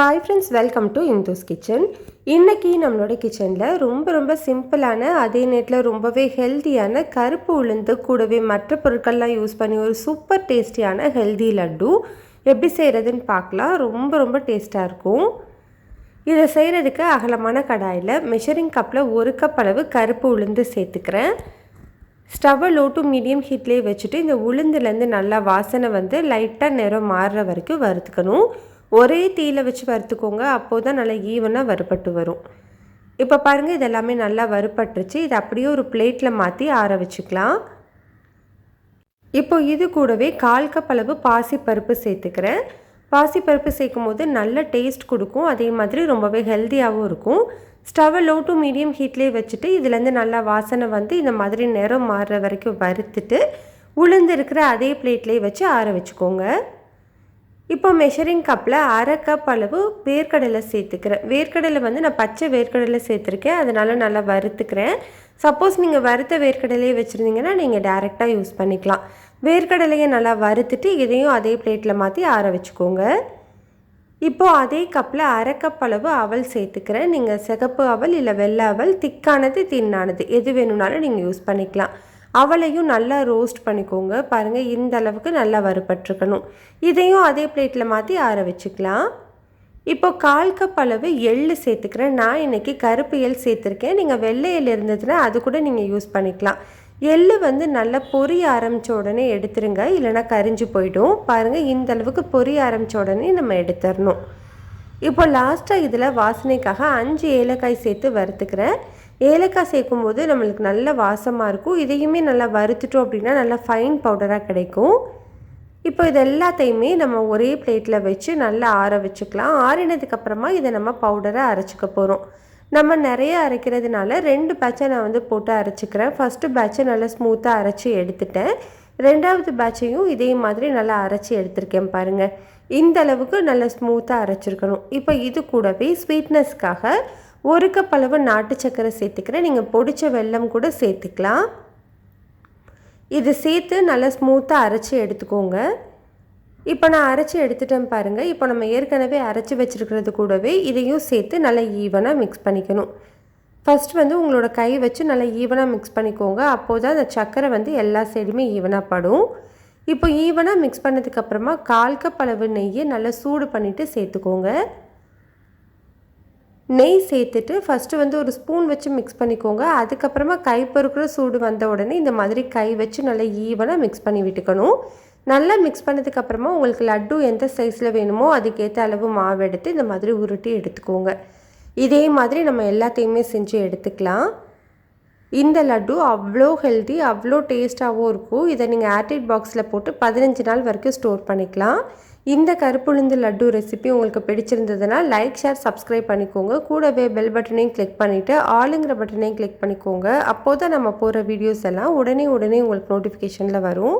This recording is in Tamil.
Hi friends welcome to Indhu's kitchen இன்றைக்கி நம்மளோட கிச்சனில் ரொம்ப ரொம்ப சிம்பிளான அதே நேரத்தில் ரொம்பவே ஹெல்த்தியான கருப்பு உளுந்து கூடவே மற்ற பொருட்கள்லாம் யூஸ் பண்ணி ஒரு சூப்பர் டேஸ்டியான ஹெல்தி லட்டு. எப்படி செய்கிறதுன்னு பார்க்கலாம். ரொம்ப ரொம்ப டேஸ்ட்டாக இருக்கும். இதை செய்கிறதுக்கு அகலமான கடாயில் மெஷரிங் கப்பில் ஒரு கப் அளவு கருப்பு உளுந்து சேர்த்துக்கிறேன். ஸ்டவ்வை லோ டு மீடியம் ஹீட்லேயே வச்சுட்டு இந்த உளுந்துலேருந்து நல்லா வாசனை வந்து லைட்டாக நிறம் மாறுற வரைக்கும் வறுத்துக்கணும். ஒரே தீயில் வச்சு வறுத்துக்கோங்க அப்போது தான் நல்லா ஈவனாக வறுபட்டு வரும். இப்போ பாருங்கள் இதெல்லாமே நல்லா வறுபட்டுருச்சு. இதை அப்படியே ஒரு பிளேட்டில் மாற்றி ஆற வச்சுக்கலாம். இப்போ இது கூடவே கால் கப் அளவு பாசிப்பருப்பு சேர்த்துக்கிறேன். பாசிப்பருப்பு சேர்க்கும் போது நல்ல டேஸ்ட் கொடுக்கும். அதே மாதிரி ரொம்பவே ஹெல்த்தியாகவும் இருக்கும். ஸ்டவ்வை லோ டு மீடியம் ஹீட்லேயே வச்சுட்டு இதுலேருந்து நல்லா வாசனை வந்து இந்த மாதிரி நிறம் மாறுற வரைக்கும் வறுத்துட்டு உளுந்து இருக்கிற அதே பிளேட்லேயே வச்சு ஆற வச்சுக்கோங்க. இப்போ மெஷரிங் கப்பில் அரை கப் அளவு வேர்க்கடலை சேர்த்துக்கிறேன். வேர்க்கடலை வந்து நான் பச்சை வேர்க்கடலை சேர்த்துருக்கேன். அதனால் நல்லா வறுத்துக்கிறேன். சப்போஸ் நீங்கள் வறுத்த வேர்க்கடலையே வச்சுருந்தீங்கன்னா நீங்கள் டேரெக்டாக யூஸ் பண்ணிக்கலாம். வேர்க்கடலையை நல்லா வறுத்துட்டு இதையும் அதே பிளேட்டில் மாற்றி ஆற வச்சுக்கோங்க. இப்போது அதே கப்பில் அரை கப் அளவு அவல் சேர்த்துக்கிறேன். நீங்கள் சிகப்பு அவல் இல்லை வெள்ளை அவல் திக்கானது தின்னானது எது வேணும்னாலும் நீங்கள் யூஸ் பண்ணிக்கலாம். அவளையும் நல்லா ரோஸ்ட் பண்ணிக்கோங்க. பாருங்கள் இந்த அளவுக்கு நல்லா வறுபட்டுருக்கணும். இதையும் அதே பிளேட்டில் மாற்றி ஆற வச்சுக்கலாம். இப்போ கால் கப் அளவு எள்ளு சேர்த்துக்கிறேன். நான் இன்றைக்கி கருப்பு எள் சேர்த்துருக்கேன். நீங்கள் வெள்ளை எள் இருந்ததுன்னா அது கூட நீங்கள் யூஸ் பண்ணிக்கலாம். எள்ளு வந்து நல்லா பொரிய ஆரம்பித்த உடனே எடுத்துருங்க. இல்லைனா கரிஞ்சு போயிடும். பாருங்கள் இந்த அளவுக்கு பொரிய ஆரம்பித்த உடனே நம்ம எடுத்துடணும் இப்போ லாஸ்ட்டாக இதில் வாசனைக்காக அஞ்சு ஏலக்காய் சேர்த்து வறுத்துக்கிறேன். ஏலக்காய் சேர்க்கும் போது நம்மளுக்கு நல்ல வாசமாக இருக்கும். இதையுமே நல்லா வறுத்துட்டோம் அப்படின்னா நல்லா ஃபைன் பவுடராக கிடைக்கும். இப்போ இது எல்லாத்தையுமே நம்ம ஒரே பிளேட்டில் வச்சு நல்லா ஆற வச்சுக்கலாம். ஆறினதுக்கப்புறமா இதை நம்ம பவுடரை அரைச்சிக்க போகிறோம் நம்ம நிறைய அரைக்கிறதுனால ரெண்டு பேட்சை நான் வந்து போட்டு அரைச்சிக்கிறேன். ஃபஸ்ட்டு பேட்சை நல்லா ஸ்மூத்தாக அரைச்சி எடுத்துட்டேன். ரெண்டாவது பேட்சையும் இதே மாதிரி நல்லா அரைச்சி எடுத்திருக்கேன் பாருங்கள் இந்த அளவுக்கு நல்லா ஸ்மூத்தாக அரைச்சிருக்கணும். இப்போ இது கூடவே ஸ்வீட்னஸ்க்காக ஒரு கப் அளவு நாட்டு சக்கரை சேர்த்துக்கிறேன். நீங்கள் பொடிச்ச வெல்லம் கூட சேர்த்துக்கலாம். இது சேர்த்து நல்லா ஸ்மூத்தாக அரைச்சி எடுத்துக்கோங்க. இப்போ நான் அரைச்சி எடுத்துட்டேன் பாருங்கள் இப்போ நம்ம ஏற்கனவே அரைச்சி வச்சுருக்கிறது கூடவே இதையும் சேர்த்து நல்லா ஈவனாக மிக்ஸ் பண்ணிக்கணும். ஃபஸ்ட் வந்து உங்களோட கை வச்சு நல்லா ஈவனாக மிக்ஸ் பண்ணிக்கோங்க. அப்போது தான் அந்த சர்க்கரை வந்து எல்லா சைடுமே ஈவனாக படும். இப்போ ஈவனாக மிக்ஸ் பண்ணதுக்கப்புறமா கால் கப் அளவு நெய்யை நல்லா சூடு பண்ணிவிட்டு சேர்த்துக்கோங்க. நெய் சேர்த்துட்டு ஃபஸ்ட்டு வந்து ஒரு ஸ்பூன் வச்சு மிக்ஸ் பண்ணிக்கோங்க. அதுக்கப்புறமா கை பொறுக்கிற சூடு வந்த உடனே இந்த மாதிரி கை வச்சு நல்லா ஈவனாக மிக்ஸ் பண்ணி விட்டுக்கணும். நல்லா மிக்ஸ் பண்ணதுக்கப்புறமா உங்களுக்கு லட்டு எந்த சைஸில் வேணுமோ அதுக்கேற்ற அளவு மாவு எடுத்து இந்த மாதிரி உருட்டி எடுத்துக்கோங்க. இதே மாதிரி நம்ம எல்லாத்தையுமே செஞ்சு எடுத்துக்கலாம். இந்த லட்டு அவ்வளோ ஹெல்தி அவ்வளோ டேஸ்ட்டாகவும் இருக்கும். இதை நீங்கள் ஆர்டிட் பாக்ஸில் போட்டு பதினஞ்சு நாள் வரைக்கும் ஸ்டோர் பண்ணிக்கலாம். இந்த கருப்புளுந்து லட்டு ரெசிபி உங்களுக்கு பிடிச்சிருந்ததுன்னா லைக் ஷேர் சப்ஸ்கிரைப் பண்ணிக்கோங்க. கூடவே பெல் பட்டனையும் கிளிக் பண்ணிவிட்டு ஆளுங்கிற பட்டனையும் கிளிக் பண்ணிக்கோங்க. அப்போ தான் நம்ம போகிற வீடியோஸ் எல்லாம் உடனே உடனே உங்களுக்கு நோட்டிஃபிகேஷனில் வரும்.